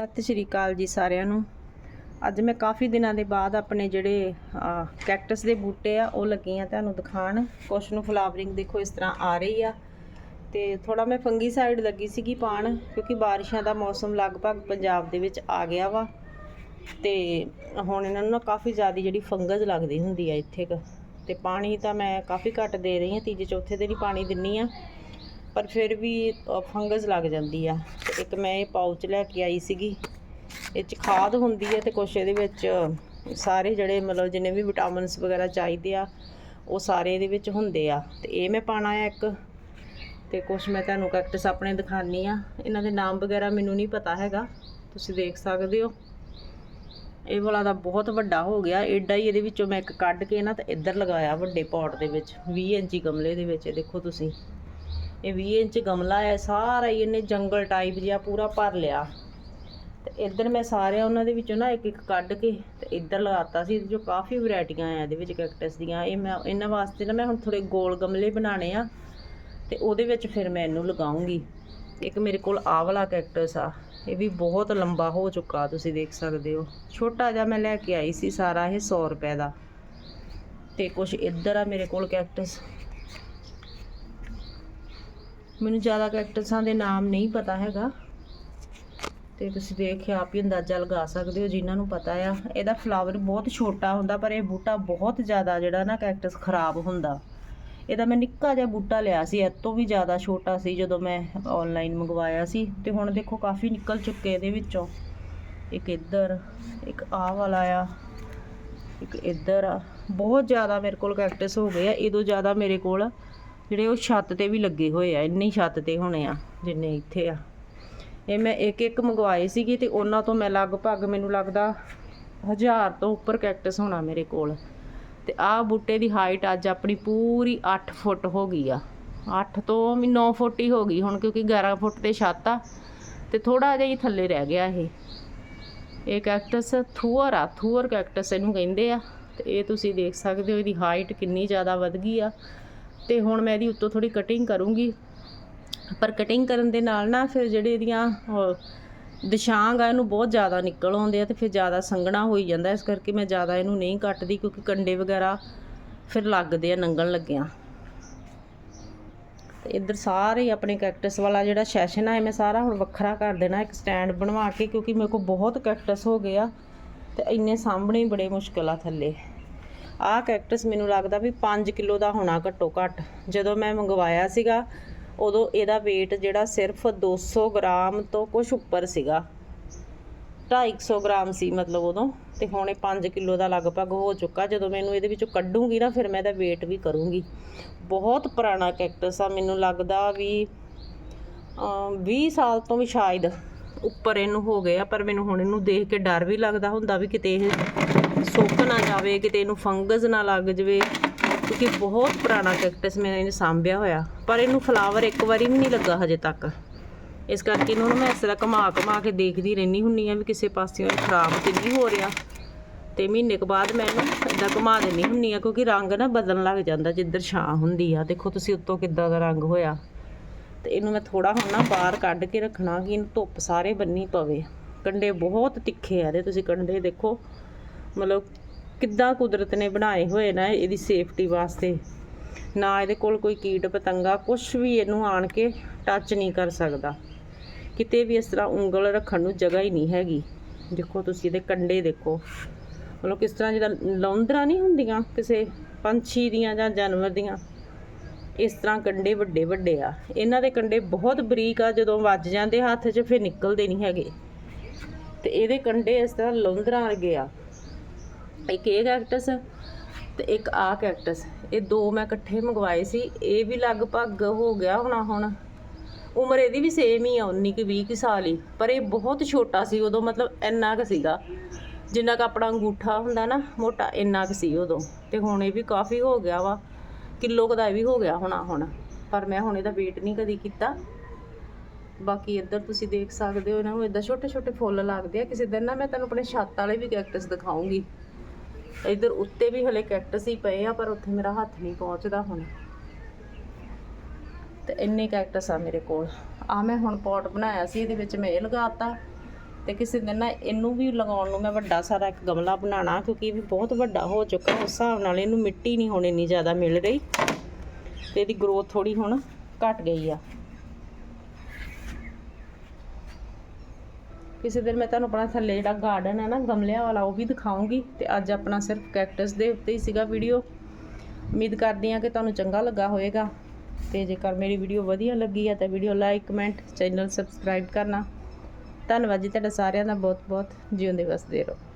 ਸਤਿ ਸ਼੍ਰੀ ਅਕਾਲ ਜੀ ਸਾਰਿਆਂ ਨੂੰ। ਅੱਜ ਮੈਂ ਕਾਫੀ ਦਿਨਾਂ ਦੇ ਬਾਅਦ ਆਪਣੇ ਜਿਹੜੇ ਕੈਕਟਸ ਦੇ ਬੂਟੇ ਆ, ਉਹ ਲੱਗੀ ਆ ਤੁਹਾਨੂੰ ਦਿਖਾਣ ਕੁਛ ਨੂੰ ਫਲਾਵਰਿੰਗ ਦੇਖੋ ਇਸ ਤਰ੍ਹਾਂ ਆ ਰਹੀ ਆ। ਤੇ ਥੋੜਾ ਮੈਂ ਫੰਗੀ ਸਾਈਡ ਲੱਗੀ ਸੀਗੀ ਪਾਣ ਕਿਉਂਕਿ ਬਾਰਿਸ਼ਾਂ ਦਾ ਮੌਸਮ ਲਗਭਗ ਪੰਜਾਬ ਦੇ ਵਿੱਚ ਆ ਗਿਆ ਵਾ। ਤੇ ਹੁਣ ਇਹਨਾਂ ਨੂੰ ਨਾ ਕਾਫੀ ਜ਼ਿਆਦਾ ਜਿਹੜੀ ਫੰਗਸ ਲੱਗਦੀ ਹੁੰਦੀ ਆ ਇੱਥੇ ਤੇ ਪਾਣੀ ਤਾਂ ਮੈਂ ਕਾਫੀ ਘੱਟ ਦੇ ਰਹੀ ਹਾਂ ਤੀਜੇ ਚੌਥੇ ਦਿਨ ਹੀ ਪਾਣੀ ਦਿੰਨੀ ਆ। ਪਰ ਫਿਰ ਵੀ ਫੰਗਸ ਲੱਗ ਜਾਂਦੀ ਆ। ਤੇ ਇੱਕ ਮੈਂ ਇਹ ਪਾਊਚ ਲੈ ਕੇ ਆਈ ਸੀਗੀ। ਇਹ ਚ ਖਾਦ ਹੁੰਦੀ ਹੈ ਤੇ ਕੁਛ ਇਹਦੇ ਵਿੱਚ ਸਾਰੇ ਜਿਹੜੇ ਮਤਲਬ ਜਿੰਨੇ ਵੀ ਵਿਟਾਮਿਨਸ ਵਗੈਰਾ ਚਾਹੀਦੇ ਆ, ਉਹ ਸਾਰੇ ਇਹਦੇ ਵਿੱਚ ਹੁੰਦੇ ਆ। ਤੇ ਇਹ ਮੈਂ ਪਾਣਾ ਆ ਇੱਕ। ਤੇ ਕੁਛ ਮੈਂ ਤੁਹਾਨੂੰ ਕੈਕਟਸ ਆਪਣੇ ਦਿਖਾਣੀ ਆ। ਇਹਨਾਂ ਦੇ ਨਾਮ ਵਗੈਰਾ ਮੈਨੂੰ ਨਹੀਂ ਪਤਾ ਹੈਗਾ। ਤੁਸੀਂ ਦੇਖ ਸਕਦੇ ਹੋ। ਇਹ ਵਾਲਾ ਤਾਂ ਬਹੁਤ ਵੱਡਾ ਹੋ ਗਿਆ। ਏਡਾ ਹੀ ਇਹਦੇ ਵਿੱਚੋਂ ਮੈਂ ਇੱਕ ਕੱਢ ਕੇ ਨਾ ਤੇ ਇੱਧਰ ਲਗਾਇਆ ਵੱਡੇ ਪੌਟ ਦੇ ਵਿੱਚ। 20 ਇੰਚੀ ਗਮਲੇ ਦੇ ਵਿੱਚ, ਇਹ ਦੇਖੋ ਤੁਸੀਂ। ਇਹ 20 ਇੰਚ ਗਮਲਾ ਹੈ, ਸਾਰਾ ਹੀ ਇਹਨੇ ਜੰਗਲ ਟਾਈਪ ਜਿਹਾ ਪੂਰਾ ਭਰ ਲਿਆ। ਤੇ ਇੱਧਰ ਮੈਂ ਸਾਰੇ ਉਹਨਾਂ ਦੇ ਵਿੱਚੋਂ ਨਾ ਇੱਕ ਇੱਕ ਕੱਢ ਕੇ ਤੇ ਇੱਧਰ ਲਗਾਤਾ ਸੀ, ਜੋ ਕਾਫੀ ਵੈਰਾਈਟੀਆਂ ਆ ਇਹਦੇ ਵਿੱਚ ਕੈਕਟਸ ਦੀਆਂ। ਇਹ ਮੈਂ ਇਹਨਾਂ ਵਾਸਤੇ ਨਾ ਮੈਂ ਹੁਣ ਥੋੜੇ ਗੋਲ ਗਮਲੇ ਬਣਾਣੇ ਆ ਤੇ ਉਹਦੇ ਵਿੱਚ ਫਿਰ ਮੈਂ ਇਹਨੂੰ ਲਗਾਉਂਗੀ। ਇੱਕ ਮੇਰੇ ਕੋਲ ਆਹ ਵਾਲਾ ਕੈਕਟਸ ਆ, ਇਹ ਵੀ ਬਹੁਤ ਲੰਬਾ ਹੋ ਚੁੱਕਾ, ਤੁਸੀਂ ਦੇਖ ਸਕਦੇ ਹੋ। ਛੋਟਾ ਜਿਹਾ ਮੈਂ ਲੈ ਕੇ ਆਈ ਸੀ ਸਾਰਾ, ਇਹ 100 ਰੁਪਏ ਦਾ। ਤੇ ਕੁਝ ਇੱਧਰ ਆ ਮੇਰੇ ਕੋਲ ਕੈਕਟਸ ਮੈਨੂੰ ਜ਼ਿਆਦਾ ਕੈਕਟਸਾਂ ਦੇ ਨਾਮ ਨਹੀਂ ਪਤਾ ਹੈਗਾ। ਤੇ ਤੁਸੀਂ ਦੇਖ ਕੇ ਆਪ ਹੀ ਅੰਦਾਜ਼ਾ ਲਗਾ ਸਕਦੇ ਹੋ, ਜਿਨ੍ਹਾਂ ਨੂੰ ਪਤਾ ਆ। ਇਹਦਾ ਫਲਾਵਰ ਬਹੁਤ ਛੋਟਾ ਹੁੰਦਾ, ਪਰ ਇਹ ਬੂਟਾ ਬਹੁਤ ਜ਼ਿਆਦਾ ਜਿਹੜਾ ਨਾ ਕੈਕਟਸ ਖਰਾਬ ਹੁੰਦਾ। ਇਹਦਾ ਮੈਂ ਨਿੱਕਾ ਜਿਹਾ ਬੂਟਾ ਲਿਆ ਸੀ, ਇਹ ਤੋਂ ਵੀ ਜ਼ਿਆਦਾ ਛੋਟਾ ਸੀ ਜਦੋਂ ਮੈਂ ਆਨਲਾਈਨ ਮੰਗਵਾਇਆ ਸੀ। ਤੇ ਹੁਣ ਦੇਖੋ, ਕਾਫੀ ਨਿਕਲ ਚੁੱਕੇ ਇਹਦੇ ਵਿੱਚੋਂ। ਇੱਕ ਇੱਧਰ, ਇੱਕ ਆਹ ਵਾਲਾ ਆ, ਇੱਕ ਇੱਧਰ ਆ। ਬਹੁਤ ਜ਼ਿਆਦਾ ਮੇਰੇ ਕੋਲ ਕੈਕਟਸ ਹੋ ਗਏ ਆ ਇਦੋਂ ਜ਼ਿਆਦਾ ਮੇਰੇ ਕੋਲ ਜਿਹੜੇ ਉਹ ਛੱਤ ਤੇ ਵੀ ਲੱਗੇ ਹੋਏ ਆ, ਇੰਨੀ ਛੱਤ ਤੇ ਹੋਣੇ ਆ, ਜਿੰਨੇ ਇੱਥੇ ਆ। ਇਹ ਮੈਂ ਇੱਕ ਇੱਕ ਮੰਗਵਾਏ ਸੀਗੇ ਤੇ ਉਹਨਾਂ ਤੋਂ ਮੈਂ ਲਗਭਗ ਮੈਨੂੰ ਲੱਗਦਾ ਹਜ਼ਾਰ ਤੋਂ ਉੱਪਰ ਕੈਕਟਸ ਹੋਣਾ ਮੇਰੇ ਕੋਲ। ਤੇ ਆਹ ਬੂਟੇ ਦੀ ਹਾਈਟ ਅੱਜ ਆਪਣੀ ਪੂਰੀ 8 ਫੁੱਟ ਹੋ ਗਈ ਆ। 8 ਤੋਂ ਵੀ 9 ਫੁੱਟ ਹੀ ਹੋ ਗਈ ਹੁਣ, ਕਿਉਂਕਿ 11 ਫੁੱਟ ਤੇ ਛੱਤ ਆ ਤੇ ਥੋੜਾ ਜਿਹਾ ਹੀ ਥੱਲੇ ਰਹਿ ਗਿਆ ਇਹ। ਇਹ ਕੈਕਟਸ ਥੂਅਰ ਆ, ਥੂਅਰ ਕੈਕਟਸ ਇਹਨੂੰ ਕਹਿੰਦੇ ਆ। ਤੇ ਇਹ ਤੁਸੀਂ ਦੇਖ ਸਕਦੇ ਹੋ ਇਹਦੀ ਹਾਈਟ ਕਿੰਨੀ ਜ਼ਿਆਦਾ ਵੱਧ ਗਈ ਆ। ਤੇ ਹੁਣ ਮੈਂ ਇਹਦੀ ਉੱਤੋਂ ਥੋੜੀ ਕਟਿੰਗ ਕਰੂੰਗੀ। ਪਰ ਕਟਿੰਗ ਕਰਨ ਦੇ ਨਾਲ ਨਾ ਫਿਰ ਜਿਹੜੇ ਇਹਦੀਆਂ ਉਹ ਦਿਸ਼ਾਂਗ ਆ, ਇਹਨੂੰ ਬਹੁਤ ਜ਼ਿਆਦਾ ਨਿਕਲ ਆਉਂਦੇ ਆ ਤੇ ਫਿਰ ਜ਼ਿਆਦਾ ਸੰਘਣਾ ਹੋਈ ਜਾਂਦਾ ਇਸ ਕਰਕੇ ਮੈਂ ਜ਼ਿਆਦਾ ਇਹਨੂੰ ਨਹੀਂ ਕੱਟਦੀ ਕਿਉਂਕਿ ਕੰਡੇ ਵਗੈਰਾ ਫਿਰ ਲੱਗਦੇ ਆ, ਨੰਗਣ ਲੱਗਿਆ। ਤੇ ਇੱਧਰ ਸਾਰੇ ਹੀ ਆਪਣੇ ਕੈਕਟਸ ਵਾਲਾ ਜਿਹੜਾ ਸੈਸ਼ਨ ਆ, ਇਹ ਮੈਂ ਸਾਰਾ ਹੁਣ ਵੱਖਰਾ ਕਰ ਦੇਣਾ, ਇੱਕ ਸਟੈਂਡ ਬਣਵਾ ਕੇ ਕਿਉਂਕਿ ਮੇਰੇ ਕੋਲ ਬਹੁਤ ਕੈਕਟਸ ਹੋ ਗਏ ਆ ਤੇ ਇੰਨੇ ਸਾਹਮਣੇ ਬੜੇ ਮੁਸ਼ਕਲ ਆ ਥੱਲੇ। ਆਹ ਕੈਕਟਸ ਮੈਨੂੰ ਲੱਗਦਾ ਵੀ 5 ਕਿਲੋ ਦਾ ਹੋਣਾ ਘੱਟੋ ਘੱਟ। ਜਦੋਂ ਮੈਂ ਮੰਗਵਾਇਆ ਸੀਗਾ, ਉਦੋਂ ਇਹਦਾ weight ਜਿਹੜਾ ਸਿਰਫ 200 ਗ੍ਰਾਮ ਤੋਂ ਕੁਝ ਉੱਪਰ ਸੀਗਾ। 250 ਗ੍ਰਾਮ ਸੀ ਮਤਲਬ ਉਦੋਂ, ਤੇ ਹੁਣ ਇਹ 5 ਕਿਲੋ ਦਾ ਲਗਭਗ ਹੋ ਚੁੱਕਾ। ਜਦੋਂ ਮੈਨੂੰ ਇਹਦੇ ਵਿੱਚੋਂ ਕੱਢੂੰਗੀ ਨਾ, ਫਿਰ ਮੈਂ ਇਹਦਾ weight ਵੀ ਕਰੂੰਗੀ। ਬਹੁਤ ਪੁਰਾਣਾ ਕੈਕਟਸ ਆ, ਮੈਨੂੰ ਲੱਗਦਾ ਵੀ 20 ਸਾਲ ਤੋਂ ਵੀ ਸ਼ਾਇਦ ਉੱਪਰ ਇਹਨੂੰ ਹੋ ਗਏ ਆ, ਪਰ ਮੈਨੂੰ ਹੁਣ ਇਹਨੂੰ ਦੇਖ ਕੇ ਡਰ ਵੀ ਲੱਗਦਾ ਹੁੰਦਾ ਵੀ ਕਿਤੇ ਇਹ ਸੁੱਕ ਨਾ ਜਾਵੇ, ਕਿਤੇ ਇਹਨੂੰ ਫੰਗਸ ਨਾ ਲੱਗ ਜਾਵੇ, ਕਿਉਂਕਿ ਬਹੁਤ ਪੁਰਾਣਾ ਕੈਕਟਸ ਮੈਂ ਇਹਨੇ ਸਾਂਭਿਆ ਹੋਇਆ। ਪਰ ਇਹਨੂੰ ਫਲਾਵਰ ਇੱਕ ਵਾਰੀ ਵੀ ਨਹੀਂ ਲੱਗਾ ਹਜੇ ਤੱਕ। ਇਸ ਕਰਕੇ ਇਹਨੂੰ ਮੈਂ ਇਸ ਤਰ੍ਹਾਂ ਘੁਮਾ ਘੁਮਾ ਕੇ ਦੇਖਦੀ ਰਹਿੰਦੀ ਹੁੰਨੀ ਆ ਵੀ ਕਿਸੇ ਪਾਸਿਓਂ ਇਹ ਖਰਾਬ ਤੇ ਨਹੀਂ ਹੋ ਰਿਹਾ। ਤੇ ਮਹੀਨੇ ਕੁ ਬਾਅਦ ਮੈਂ ਇਹਨੂੰ ਇਦਾਂ ਘੁਮਾ ਦਿੰਦੀ ਹੁੰਨੀ ਆ ਕਿਉਂਕਿ ਰੰਗ ਨਾ ਬਦਲਣ ਲੱਗ ਜਾਂਦਾ ਜਿੱਧਰ ਛਾਂ ਹੁੰਦੀ ਆ। ਦੇਖੋ ਤੁਸੀਂ ਉੱਤੋਂ ਕਿੱਦਾਂ ਦਾ ਰੰਗ ਹੋਇਆ। ਤੇ ਇਹਨੂੰ ਮੈਂ ਥੋੜਾ ਹੁਣ ਨਾ ਬਾਹਰ ਕੱਢ ਕੇ ਰੱਖਣਾ ਕਿ ਇਹਨੂੰ ਧੁੱਪ ਸਾਰੇ ਬੰਨੀ ਪਵੇ। ਕੰਡੇ ਬਹੁਤ ਤਿੱਖੇ ਆ ਇਹਦੇ, ਤੁਸੀਂ ਕੰਡੇ ਦੇਖੋ। ਮਤਲਬ ਕਿੱਦਾਂ ਕੁਦਰਤ ਨੇ ਬਣਾਏ ਹੋਏ ਨਾ ਇਹਦੀ ਸੇਫਟੀ ਵਾਸਤੇ। ਨਾ ਇਹਦੇ ਕੋਲ ਕੋਈ ਕੀਟ ਪਤੰਗਾ ਕੁਝ ਵੀ ਇਹਨੂੰ ਆਣ ਕੇ ਟੱਚ ਨਹੀਂ ਕਰ ਸਕਦਾ। ਕਿਤੇ ਵੀ ਇਸ ਤਰ੍ਹਾਂ ਉਂਗਲ ਰੱਖਣ ਨੂੰ ਜਗ੍ਹਾ ਹੀ ਨਹੀਂ ਹੈਗੀ। ਦੇਖੋ ਤੁਸੀਂ ਇਹਦੇ ਕੰਡੇ ਦੇਖੋ। ਮਤਲਬ ਕਿਸ ਤਰ੍ਹਾਂ ਜਿਹਦਾ ਲੌਂਦਰਾ ਨਹੀਂ ਹੁੰਦੀਆਂ, ਕਿਸੇ ਪੰਛੀ ਦੀਆਂ ਜਾਂ ਜਾਨਵਰ ਦੀਆਂ। ਇਸ ਤਰ੍ਹਾਂ ਕੰਡੇ ਵੱਡੇ ਵੱਡੇ ਆ। ਇਹਨਾਂ ਦੇ ਕੰਡੇ ਬਹੁਤ ਬਰੀਕ ਆ, ਜਦੋਂ ਵੱਜ ਜਾਂਦੇ ਹੱਥ 'ਚ ਫਿਰ ਨਿਕਲਦੇ ਨਹੀਂ ਹੈਗੇ। ਤੇ ਇਹਦੇ ਕੰਡੇ ਇਸ ਤਰ੍ਹਾਂ ਲੌਂਦਰਾ ਵਰਗੇ ਆ। ਇੱਕ ਇਹ ਕੈਕਟਸ ਤੇ ਇੱਕ ਆ ਕੈਕਟਸ। ਇਹ ਦੋ ਮੈਂ ਇਕੱਠੇ ਮੰਗਵਾਏ ਸੀ। ਇਹ ਵੀ ਲਗਭਗ ਹੋ ਗਿਆ ਹੋਣਾ ਹੁਣ। ਉਮਰ ਇਹਦੀ ਵੀ ਸੇਮ ਹੀ ਆ 19 ਕਿ 20 ਕਿ ਸਾਲ ਹੀ। ਪਰ ਇਹ ਬਹੁਤ ਛੋਟਾ ਸੀ, ਉਦੋਂ ਮਤਲਬ ਇੰਨਾ ਕੁ ਸੀਗਾ। ਜਿੰਨਾ ਕੁ ਆਪਣਾ ਅੰਗੂਠਾ ਹੁੰਦਾ ਨਾ ਮੋਟਾ, ਇੰਨਾ ਕੁ ਸੀ ਉਦੋਂ। ਤੇ ਹੁਣ ਇਹ ਵੀ ਕਾਫੀ ਹੋ ਗਿਆ ਵਾ। ਕਿਲੋ ਕੁ ਵੀ ਹੋ ਗਿਆ ਹੋਣਾ ਹੁਣ, ਪਰ ਮੈਂ ਹੁਣ ਇਹਦਾ ਵੇਟ ਨਹੀਂ ਕਦੀ ਕੀਤਾ। ਬਾਕੀ ਇੱਧਰ ਤੁਸੀਂ ਦੇਖ ਸਕਦੇ ਹੋ, ਇਹਨਾਂ ਨੂੰ ਇਦਾਂ ਛੋਟੇ ਛੋਟੇ ਫੁੱਲ ਲੱਗਦੇ ਆ। ਕਿਸੇ ਦਿਨ ਨਾ ਮੈਂ ਤੁਹਾਨੂੰ ਆਪਣੇ ਛੱਤ ਵਾਲੇ ਵੀ ਕੈਕਟਸ ਦਿਖਾਉਂਗੀ। ਇੱਧਰ ਉੱਤੇ ਵੀ ਹਲੇ ਕੈਕਟਸ ਹੀ ਪਏ ਆ, ਪਰ ਉੱਥੇ ਮੇਰਾ ਹੱਥ ਨਹੀਂ ਪਹੁੰਚਦਾ ਹੁਣ। ਤੇ ਇੰਨੇ ਕੈਕਟਸ ਆ ਮੇਰੇ ਕੋਲ। ਆ ਮੈਂ ਹੁਣ ਪੌਟ ਬਣਾਇਆ ਸੀ, ਇਹਦੇ ਵਿੱਚ ਮੈਂ ਇਹ ਲਗਾਤਾ ਤੇ ਕਿਸੇ ਦਿਨ ਨਾ ਇਹਨੂੰ ਵੀ ਲਗਾਉਣ ਨੂੰ ਮੈਂ ਵੱਡਾ ਸਾਰਾ ਇੱਕ ਗਮਲਾ ਬਣਾਉਣਾ, ਕਿਉਂਕਿ ਇਹ ਵੀ ਬਹੁਤ ਵੱਡਾ ਹੋ ਚੁੱਕਾ, ਉਸ ਹਿਸਾਬ ਨਾਲ ਇਹਨੂੰ ਮਿੱਟੀ ਨਹੀਂ ਹੁਣ ਇੰਨੀ ਜ਼ਿਆਦਾ ਮਿਲ ਰਹੀ। ਤੇ ਇਹਦੀ ਗਰੋਥ ਥੋੜੀ ਹੁਣ ਘਟ ਗਈ ਆ। ਕਿਸੇ ਦਿਨ ਮੈਂ ਤੁਹਾਨੂੰ ਆਪਣਾ ਥੱਲੇ ਜਿਹੜਾ ਗਾਰਡਨ ਹੈ ਨਾ, ਗਮਲਿਆਂ ਵਾਲਾ, ਉਹ ਵੀ ਦਿਖਾਉਂਗੀ ਤੇ ਅੱਜ ਆਪਣਾ ਸਿਰਫ ਕੈਕਟਸ ਦੇ ਉੱਤੇ ਹੀ ਸੀਗਾ ਵੀਡੀਓ ਉਮੀਦ ਕਰਦੀ ਹਾਂ ਕਿ ਤੁਹਾਨੂੰ ਚੰਗਾ ਲੱਗਾ ਹੋਵੇਗਾ। ਤੇ ਜੇਕਰ ਮੇਰੀ ਵੀਡੀਓ ਵਧੀਆ ਲੱਗੀ ਹੈ ਤਾਂ video like comment channel subscribe ਕਰਨਾ। ਧੰਨਵਾਦ ਜੀ ਤੁਹਾਡਾ ਸਾਰਿਆਂ ਦਾ ਬਹੁਤ ਬਹੁਤ ਜਿਉਂਦੇ ਵਸਦੇ ਰਹੋ